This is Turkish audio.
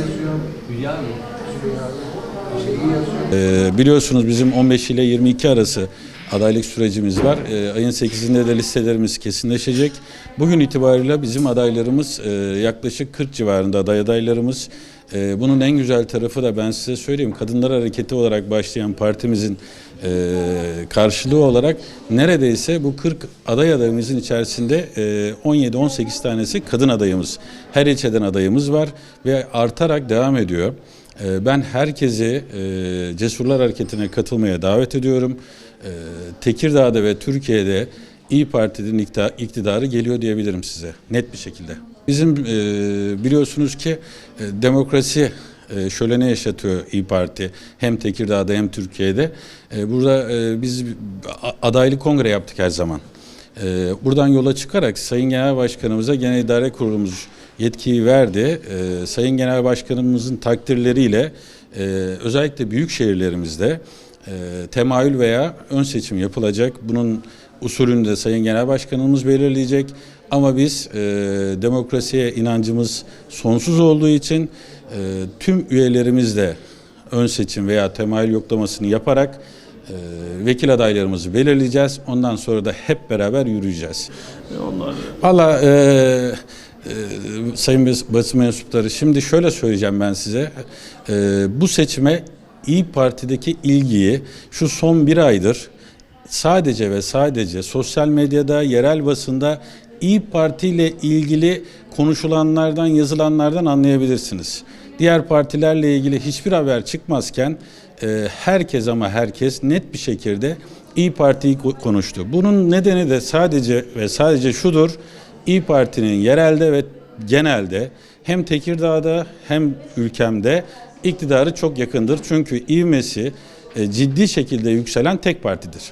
yazıyor. Hülya mı? Şeyi yazıyor. Ee, biliyorsunuz bizim 15 ile 22 arası adaylık sürecimiz var. Ee, ayın 8'inde de listelerimiz kesinleşecek. Bugün itibariyle bizim adaylarımız e, yaklaşık 40 civarında aday adaylarımız. Ee, bunun en güzel tarafı da ben size söyleyeyim. Kadınlar Hareketi olarak başlayan partimizin e, karşılığı olarak neredeyse bu 40 aday adayımızın içerisinde e, 17-18 tanesi kadın adayımız. Her ilçeden adayımız var ve artarak devam ediyor. Ee, Ben herkesi e, Cesurlar Hareketi'ne katılmaya davet ediyorum. Ee, Tekirdağ'da ve Türkiye'de İyi Parti'nin iktidarı geliyor diyebilirim size net bir şekilde. Bizim e, biliyorsunuz ki e, demokrasi e, şöleni yaşatıyor İyi Parti hem Tekirdağ'da hem Türkiye'de. E, Burada e, biz a- adaylık kongre yaptık her zaman. Ee, Buradan yola çıkarak Sayın Genel Başkanımıza Genel İdare Kurulumuz yetkiyi verdi. Sayın Genel Başkanımızın takdirleriyle e, özellikle büyük şehirlerimizde e, temayül veya ön seçim yapılacak. Bunun usulünü de Sayın Genel Başkanımız belirleyecek. Ama biz e, demokrasiye inancımız sonsuz olduğu için e, tüm üyelerimizle ön seçim veya temayül yoklamasını yaparak e, vekil adaylarımızı belirleyeceğiz. Ondan sonra da hep beraber yürüyeceğiz. Onlar Valla e, e, sayın bas- basın mensupları şimdi şöyle söyleyeceğim ben size. E, bu seçime İyi Parti'deki ilgiyi şu son bir aydır sadece ve sadece sosyal medyada, yerel basında İyi Parti ile ilgili konuşulanlardan, yazılanlardan anlayabilirsiniz. Diğer partilerle ilgili hiçbir haber çıkmazken e, herkes ama herkes net bir şekilde İyi Parti'yi ko- konuştu. Bunun nedeni de sadece ve sadece şudur. İyi Parti'nin yerelde ve genelde hem Tekirdağ'da hem ülkemde iktidarı çok yakındır. Çünkü ivmesi e, ciddi şekilde yükselen tek partidir.